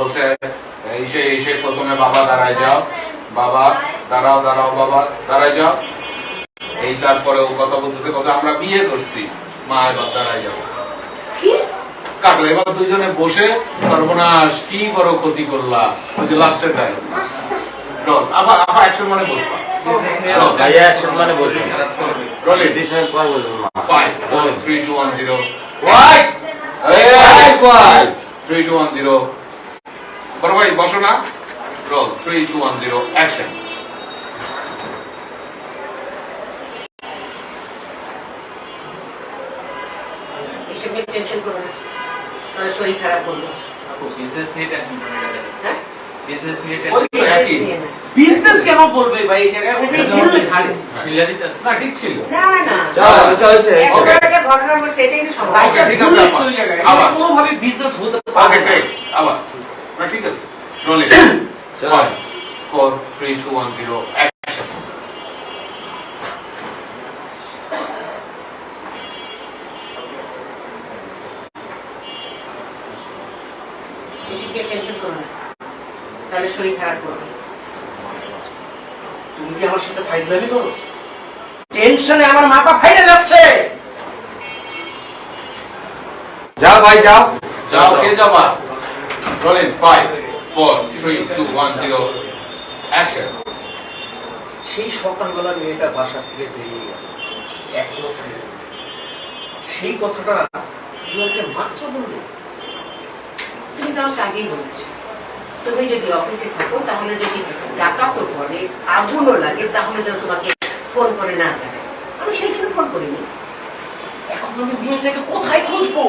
বলছে এই সে এই প্রথমে বাবা দাঁড়ায় যাও বাবা দাঁড়াও দাঁড়াও বাবা দাঁড়ায় যাও এই তারপরে ও কথা বলতেছে, কথা আমরা বিয়ে করছি মা এবার দাঁড়ায় যাও কাটো এবার দুজনে বসে সর্বনাশ কি বড় ক্ষতি করলা? ওই যে লাস্টের টাইম রোল আবার আবার মানে বসবা। মানে রোল। পর এই বড় ভাই বসো না। Roll three two one zero action tension করো না। মানে শরীর খারাপ করল বিজনেস নিয়ে টেনশন হ্যাঁ? বিজনেস নিয়ে টেনশন বিজনেস কেন বলবে ভাই? এই জায়গায় না ঠিক ছিল। না না। চলছে ঘটনা ঘটছে এটাই তো সমস্যা ঠিক আছে আবার। কোনো ভাবে বিজনেস হতে পারে না। আবার। ঠিক আছে। রোলিং চলো। 4 3 2 1 0 বেশি করে টেনশন করো না। তাহলে শরীর খারাপ করবে। তুমি কি আমার সাথে ফাইজলামি করো? টেনশনে আমার মাথা ফাইটে যাচ্ছে। যাও ভাই যাও। যাও কে যাবা? বলেন five four three two one zero action সেই সকালবেলা মেয়েটা বাসা থেকে বেরিয়ে গেল। এক সেই কথাটা আমাকে মাত্র বলল? তুমি তো আমাকে আগেই বলেছ। তুমি যদি অফিসে থাকো, তাহলে যদি ডাকাতও করে আগুনও লাগে, তাহলে তো তোমাকে ফোন করে না জানে আমি সেই জন্য ফোন করিনি। এখন আমি মেয়েটাকে কোথায় খুঁজবো?